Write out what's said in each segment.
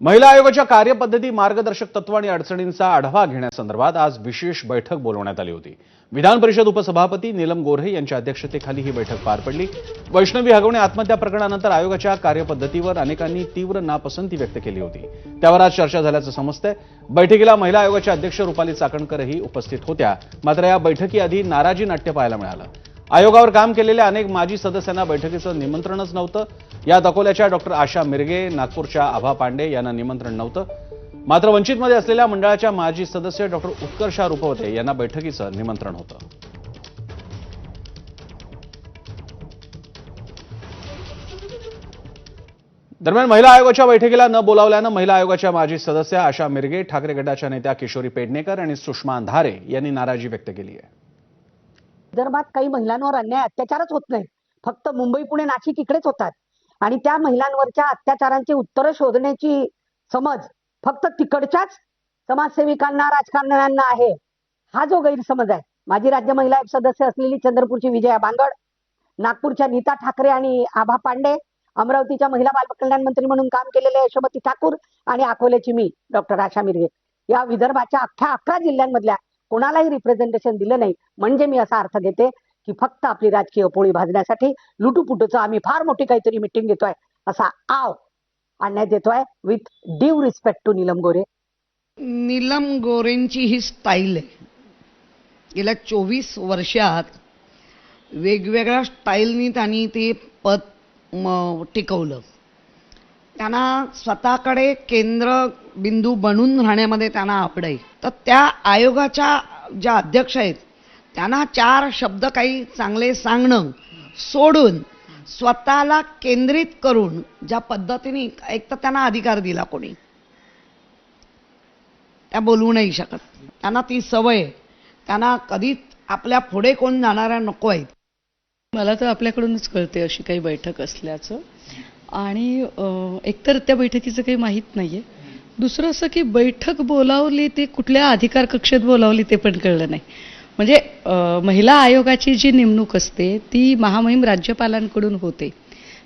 महिला आयोगाच्या कार्यपद्धती मार्गदर्शक तत्व आणि अडचणींचा आढावा घेण्यासंदर्भात आज विशेष बैठक बोलवण्यात आली होती. विधान परिषद उपसभापती नीलम गोऱ्हे यांच्या अध्यक्षतेखाली ही बैठक पार पडली. वैष्णवी हगवणे आत्महत्या प्रकरणानंतर आयोगाच्या कार्यपद्धतीवर अनेकांनी तीव्र नापसंती व्यक्त केली होती. त्यावर आज चर्चा झाल्याचं समजतंय. बैठकीला महिला आयोगाच्या अध्यक्ष रुपाली चाकणकरही उपस्थित होत्या. मात्र या बैठकीआधी नाराजी नाट्य पाहायला मिळालं. आयोगावर काम केलेल्या अनेक माजी सदस्यांना बैठकीचं निमंत्रणच नव्हतं. यात अकोल्याच्या डॉक्टर आशा मिरगे नागपूरच्या आभा पांडे यांना निमंत्रण नव्हतं. मात्र वंचितमध्ये असलेल्या मंडळाच्या माजी सदस्य डॉक्टर उत्कर्षा रुपवते यांना बैठकीचं निमंत्रण होतं. दरम्यान महिला आयोगाच्या बैठकीला न बोलावल्यानं महिला आयोगाच्या माजी सदस्य आशा मिरगे ठाकरे गटाच्या नेत्या किशोरी पेडणेकर आणि सुषमा अंधारे यांनी नाराजी व्यक्त केली आहे. विदर्भात काही महिलांवर अन्याय अत्याचारच होत नाही. फक्त मुंबई पुणे नाशिक इकडेच होतात. आणि त्या महिलांवरच्या अत्याचारांची उत्तरं शोधण्याची समज फक्त तिकडच्याच समाजसेविकांना राजकारण्यांना आहे. हा जो गैरसमज आहे. माजी राज्य महिला एक सदस्य असलेली चंद्रपूरची विजया बांगड नागपूरच्या नीता ठाकरे आणि आभा पांडे अमरावतीच्या महिला बालकल्याण मंत्री म्हणून काम केलेले यशोमती ठाकूर आणि अकोल्याची मी डॉक्टर आशा मिरगे. या विदर्भाच्या अख्ख्या अकरा जिल्ह्यांमधल्या कोणालाही रिप्रेझेंटेशन दिलं नाही. म्हणजे मी असा अर्थ घेते की फक्त आपली राजकीय पोळी भाजण्यासाठी लुटूपुटूचं आम्ही फार मोठी काहीतरी मिटिंग घेतोय. असा आव आणण्यात येतोय with due respect to Neelam Gore Neelam गोरेंची ही स्टाईल आहे. गेल्या चोवीस वर्षात वेगवेगळ्या स्टाईलनी त्यांनी ते पद म, टिकवलं. त्यांना स्वतःकडे केंद्र बिंदू बनून राहण्यामध्ये त्यांना आपडे तर त्या आयोगाच्या ज्या अध्यक्ष आहेत त्यांना चार शब्द काही चांगले सांगणं सोडून स्वतःला केंद्रित करून ज्या पद्धतीने एक तर त्यांना अधिकार दिला कोणी. त्या बोलवू नाही शकत. त्यांना ती सवय त्यांना कधीच आपल्या पुढे कोण जाणाऱ्या नको आहेत. मला तर आपल्याकडूनच कळते अशी काही बैठक असल्याचं. आणि एकतर त्या बैठकीचं काही माहीत नाही आहे दुसरं असं की बैठक बोलावली ती कुठल्या अधिकार कक्षेत बोलावली ते पण कळलं नाही. म्हणजे महिला आयोगाची जी नेमणूक असते ती महामहिम राज्यपालांकडून होते.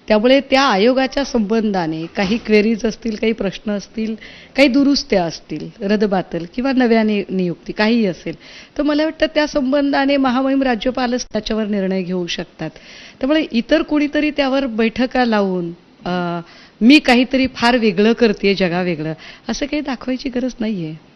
त्यामुळे त्या आयोगाच्या संबंधाने काही क्वेरीज असतील काही प्रश्न असतील काही दुरुस्त्या असतील रदबातल किंवा नव्या नि नियुक्ती काहीही असेल तर मला वाटतं त्या संबंधाने महामहिम राज्यपालच त्याच्यावर निर्णय घेऊ शकतात. त्यामुळे इतर कोणीतरी त्यावर बैठका लावून मी काहीतरी फार वेगळं करते जगा वेगळं असं काही दाखवायची गरज नाही आहे